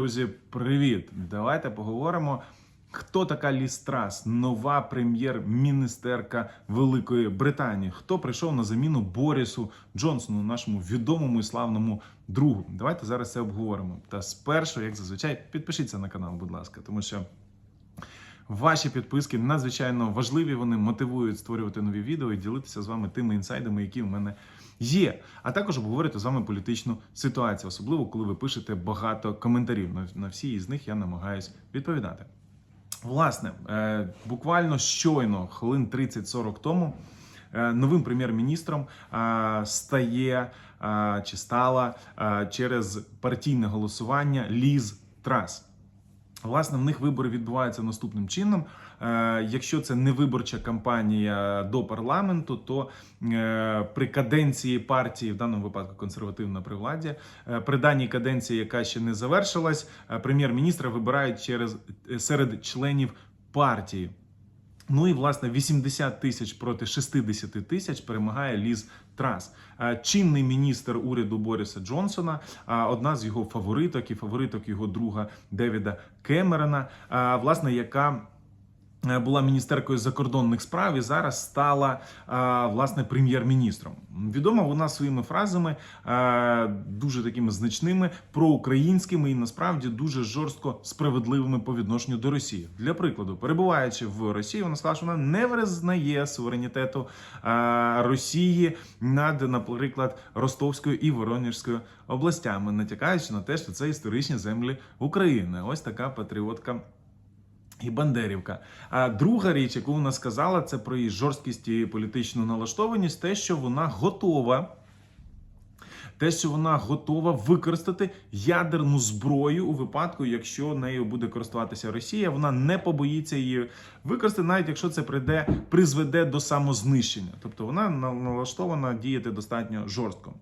Друзі, привіт! Давайте поговоримо. Хто така Ліз Трас, нова прем'єр-міністерка Великої Британії? Хто прийшов на заміну Борісу Джонсону, нашому відомому і славному другу? Давайте зараз це обговоримо. Та спершу, як зазвичай, підпишіться на канал, будь ласка, тому що ваші підписки надзвичайно важливі. Вони мотивують створювати нові відео і ділитися з вами тими інсайдами, які в мене є. А також обговорити з вами політичну ситуацію, особливо коли ви пишете багато коментарів. На, всі із них я намагаюсь відповідати. Власне, е, буквально щойно, хвилин 30-40 тому, е, новим прем'єр-міністром е, стає чи стала через партійне голосування Ліз Трас. Власне, в них вибори відбуваються наступним чином. Е, Якщо це не виборча кампанія до парламенту, то е, при каденції партії, в даному випадку консервативна при владі, е, при даній каденції, яка ще не завершилась, прем'єр-міністра вибирають через серед членів партії. Ну і власне 80 тисяч проти 60 тисяч перемагає Ліз Трас. Е, Чинний міністр уряду Бориса Джонсона, а одна з його фавориток і фавориток його друга Девіда Кемерона, власне, яка е, була міністеркою закордонних справ і зараз стала власне прем'єр-міністром. Відома вона своїми фразами дуже такими значними, проукраїнськими і насправді дуже жорстко справедливими по відношенню до Росії. Для прикладу, перебуваючи в Росії, вона сказала, що вона не визнає суверенітету Росії над, наприклад, Ростовською і Воронежською областями, натякаючи на те, що це історичні землі України. Ось така патріотка. І Бандерівка. А друга річ, яку вона сказала, це про її жорсткість і політичну налаштованість, те, що вона готова. Те, що вона готова використати ядерну зброю у випадку, якщо нею буде користуватися Росія, вона не побоїться її використати, навіть якщо це прийде, призведе до самознищення. Тобто вона налаштована діяти достатньо жорстко.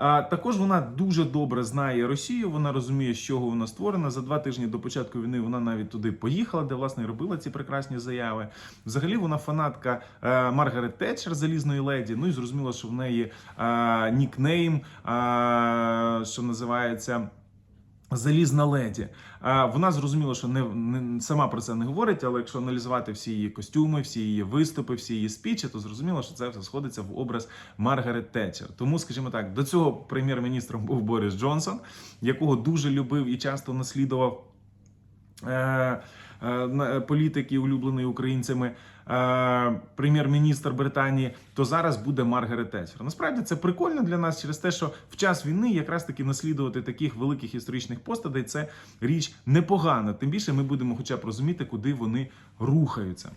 Також вона дуже добре знає Росію. Вона розуміє, з чого вона створена. За два тижні до початку війни вона навіть туди поїхала, де власне робила ці прекрасні заяви. Взагалі вона фанатка е, Маргарет Тетчер, залізної леді. Ну і зрозуміло, що в неї е, нікнейм, е, що називається. Залізна леді. Вона зрозуміла, що не, не сама про це не говорить, але якщо аналізувати всі її костюми, всі її виступи, всі її спічі, то зрозуміло, що це все сходиться в образ Маргарет Тетчер. Тому, скажімо так, до цього прем'єр-міністром був Борис Джонсон, якого дуже любив і часто наслідував. Е, е, політики, улюблений українцями, прем'єр-міністр Британії, то зараз буде Маргарет Тетчер. Насправді це прикольно для нас через те, що в час війни якраз таки наслідувати таких великих історичних постатей це річ непогана. Тим більше ми будемо хоча б розуміти, куди вони рухаються.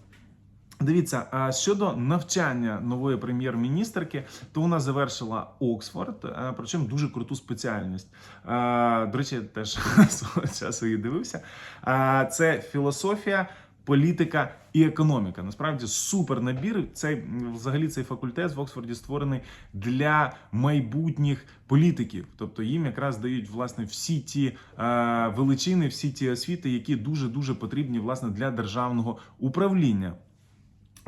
Дивіться, а щодо навчання нової прем'єр-міністерки, то вона завершила Оксфорд, причому дуже круту спеціальність. До речі, теж свого часу її дивився. Це філософія. Політика і економіка насправді супер набір. Цей взагалі цей факультет в Оксфорді створений для майбутніх політиків. Тобто їм якраз дають власне всі ті е, величини, всі ті освіти, які дуже дуже потрібні власне для державного управління.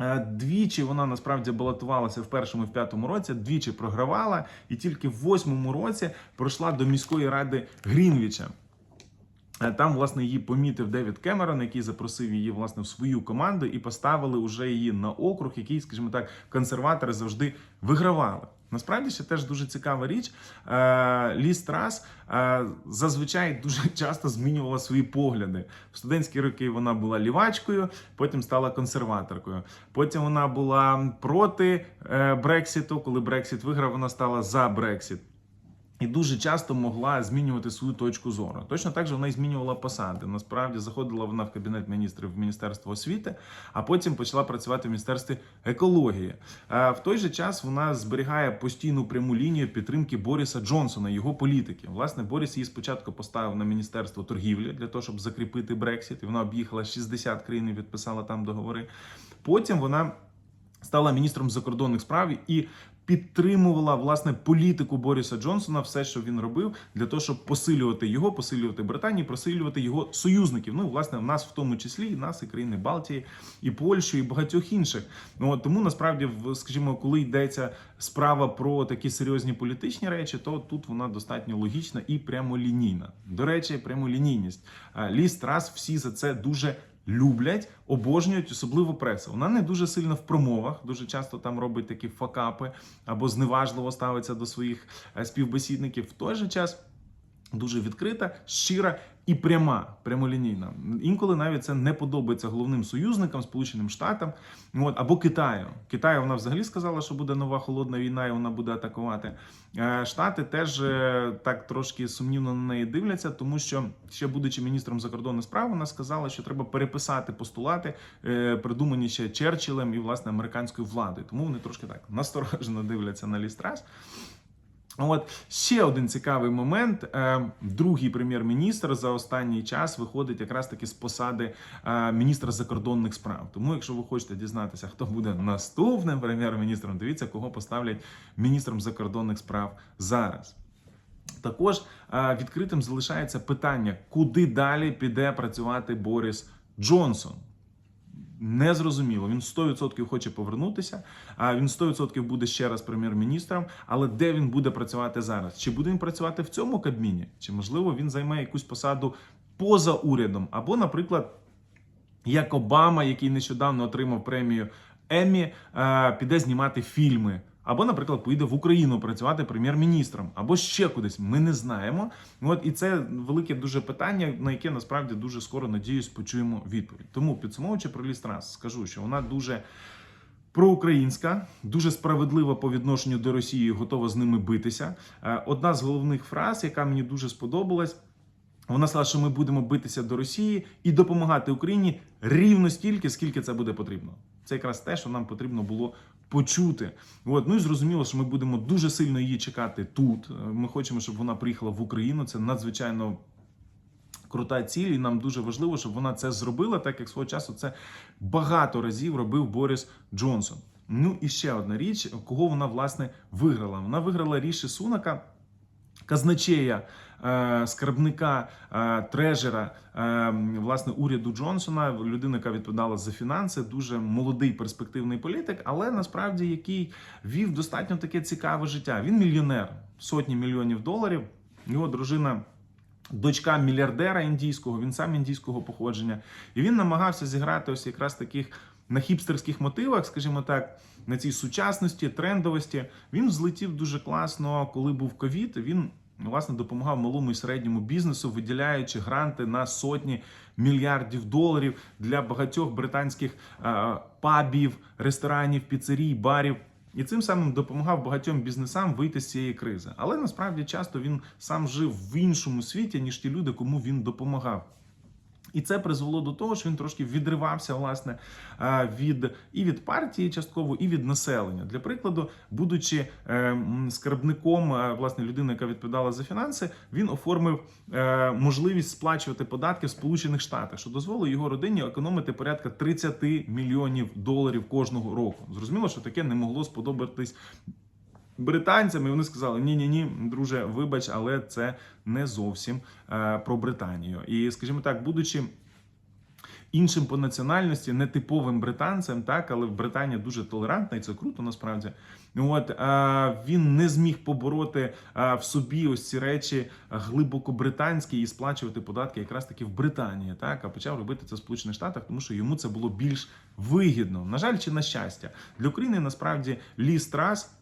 Е, Двічі вона насправді балотувалася в першому і в п'ятому році, двічі програвала, і тільки в восьмому році пройшла до міської ради Грінвіча. Е, Там, власне, її помітив Девід Кемерон, який запросив її власне в свою команду і поставили уже її на округ, який, скажімо так, консерватори завжди вигравали. Насправді ще теж дуже цікава річ. Е, Ліз Трас е, зазвичай дуже часто змінювала свої погляди. В студентські роки вона була лівачкою, потім стала консерваторкою. Потім вона була проти Брексіту. Коли Брексіт виграв, вона стала за Брексіт. І дуже часто могла змінювати свою точку зору. Точно так же вона і змінювала посади. Насправді заходила вона в кабінет міністрів в Міністерство освіти, а потім почала працювати в міністерстві екології. В той же час вона зберігає постійну пряму лінію підтримки Боріса Джонсона, його політики. Власне, Боріс її спочатку поставив на міністерство торгівлі для того, щоб закріпити Брексіт. І вона об'їхала 60 країн і підписала там договори. Потім вона стала міністром закордонних справ і підтримувала власне політику Боріса Джонсона, все, що він робив, для того, щоб посилювати його, посилювати Британію, посилювати його союзників. Ну, власне, в нас в тому числі і нас, і країни Балтії, і Польщу, і багатьох інших. Ну тому насправді, скажімо, коли йдеться справа про такі серйозні політичні речі, то тут вона достатньо логічна і прямолінійна. До речі, прямолінійність. А, Ліс Трас всі за це дуже. Люблять, обожнюють, особливо преса. Вона не дуже сильно в промовах, дуже часто там робить такі факапи або зневажливо ставиться до своїх е, співбесідників. В той же час дуже відкрита, щира і пряма, прямолінійна. Інколи навіть це не подобається головним союзникам, Сполученим Штатам, от, або Китаю. Китаю вона взагалі сказала, що буде нова холодна війна, і вона буде атакувати. Е, Штати теж е, так трошки сумнівно на неї дивляться, тому що ще будучи міністром закордонних справ, вона сказала, що треба переписати постулати, е, придумані ще Черчиллем і власне американською владою. Тому вони трошки так насторожено дивляться на лістрас. От ще один цікавий момент. Е, Другий прем'єр-міністр за останній час виходить якраз таки з посади е, міністра закордонних справ. Тому, якщо ви хочете дізнатися, хто буде наступним прем'єр-міністром, дивіться, кого поставлять міністром закордонних справ зараз. Також е, відкритим залишається питання, куди далі піде працювати Борис Джонсон. Не зрозуміло. Він 100% хоче повернутися. А він 100% буде ще раз прем'єр-міністром. Але де він буде працювати зараз? Чи буде він працювати в цьому кабміні? Чи можливо він займе якусь посаду поза урядом? Або, наприклад, як Обама, який нещодавно отримав премію Еммі, е, піде знімати фільми. Або, наприклад, поїде в Україну працювати прем'єр-міністром, або ще кудись. Ми не знаємо. От і це велике дуже питання, на яке насправді дуже скоро надіюсь почуємо відповідь. Тому підсумовуючи про Лістрас, скажу, що вона дуже проукраїнська, дуже справедлива по відношенню до Росії, готова з ними битися. Е, Одна з головних фраз, яка мені дуже сподобалась. Вона сказала, що ми будемо битися до Росії і допомагати Україні рівно стільки, скільки це буде потрібно. Це якраз те, що нам потрібно було почути. От. Ну і зрозуміло, що ми будемо дуже сильно її чекати тут. Е, Ми хочемо, щоб вона приїхала в Україну. Це надзвичайно крута ціль, і нам дуже важливо, щоб вона це зробила, так як свого часу це багато разів робив Борис Джонсон. Ну і ще одна річ, кого вона власне виграла. Вона виграла Ріші Сунака. Казначея, е, скарбника, е, трежера е, власне уряду Джонсона, людина, яка відповідала за фінанси, дуже молодий перспективний політик, але насправді який вів достатньо таке цікаве життя. Він мільйонер, сотні мільйонів доларів. Його дружина. Дочка мільярдера індійського, він сам індійського походження, і він намагався зіграти ось якраз таких на хіпстерських мотивах, скажімо так, на цій сучасності, трендовості. Він взлетів дуже класно, коли був ковід. Він власне допомагав малому і середньому бізнесу, виділяючи гранти на сотні мільярдів доларів для багатьох британських е, пабів, ресторанів, піцерій, барів. І цим самим допомагав багатьом бізнесам вийти з цієї кризи. Але насправді часто він сам жив в іншому світі, ніж ті люди, кому він допомагав. І це призвело до того, що він трошки відривався власне е, від і від партії частково, і від населення. Для прикладу, будучи е, скарбником, е, власне, людини, яка відповідала за фінанси, він оформив можливість сплачувати податки в Сполучених Штатах, що дозволило його родині економити порядка 30 мільйонів доларів кожного року. Зрозуміло, що таке не могло сподобатись британцям, і вони сказали: ні, ні, ні, друже, вибач, але це не зовсім е, про Британію. І, скажімо так, будучи. Іншим по національності, нетиповим британцем, так, але Британія дуже толерантна, і це круто насправді. От е, він не зміг побороти е, в собі ось ці речі глибоко британські і сплачувати податки якраз таки в Британії, так а почав робити це в Сполучених Штатах, тому що йому це було більш вигідно. На жаль, чи на щастя для України насправді ліс трас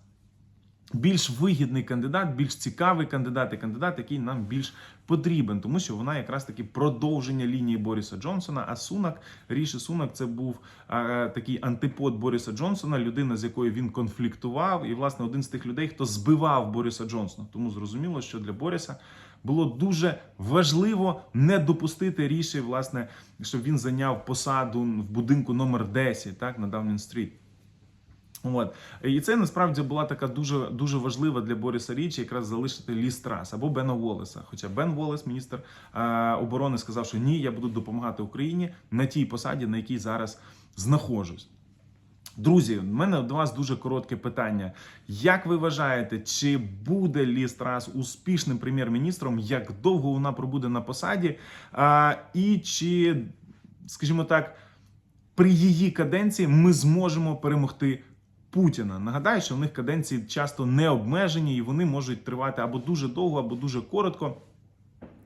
більш вигідний кандидат, більш цікавий кандидат і кандидат, який нам більш потрібен, тому що вона якраз таки продовження лінії Бориса Джонсона. А Сунак Ріші Сунак це був е, такий антипод Бориса Джонсона, людина, з якою він конфліктував, і власне один з тих людей, хто збивав Бориса Джонсона. Тому зрозуміло, що для Бориса. Було дуже важливо не допустити ріші, власне, щоб він зайняв посаду в будинку номер 10, так на Даунінг стріт. От і це насправді була така дуже дуже важлива для Бориса Річі, якраз залишити Лі Страс або Бена Волеса. Хоча Бен Волес, міністр е, оборони, сказав, що ні, я буду допомагати Україні на тій посаді, на якій зараз знаходжусь. Друзі, в мене до вас дуже коротке питання. Як ви вважаєте, чи буде Лі Страс успішним прем'єр-міністром? Як довго вона пробуде на посаді? А, і чи, скажімо так, при її каденції ми зможемо перемогти Путіна? Нагадаю, що в них каденції часто не обмежені, і вони можуть тривати або дуже довго, або дуже коротко.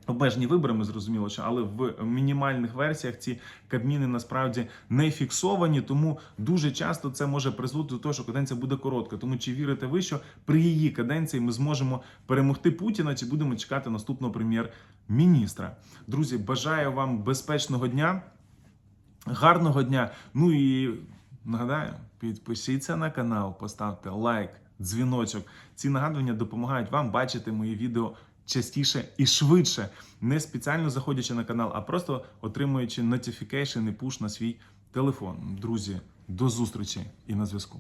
Обмежені виборами, зрозуміло, що але в мінімальних версіях ці кабміни насправді не фіксовані, тому дуже часто це може призводити до того, що каденція буде коротка. Тому чи вірите ви, що при її каденції ми зможемо перемогти Путіна, чи будемо чекати наступного прем'єр-міністра? Друзі, бажаю вам безпечного дня, гарного дня. Ну і нагадаю, підпишіться на канал, поставте лайк, дзвіночок. Ці нагадування допомагають вам бачити мої відео частіше і швидше, не спеціально заходячи на канал, а просто отримуючи notification і пуш на свій телефон. Друзі, до зустрічі і на зв'язку.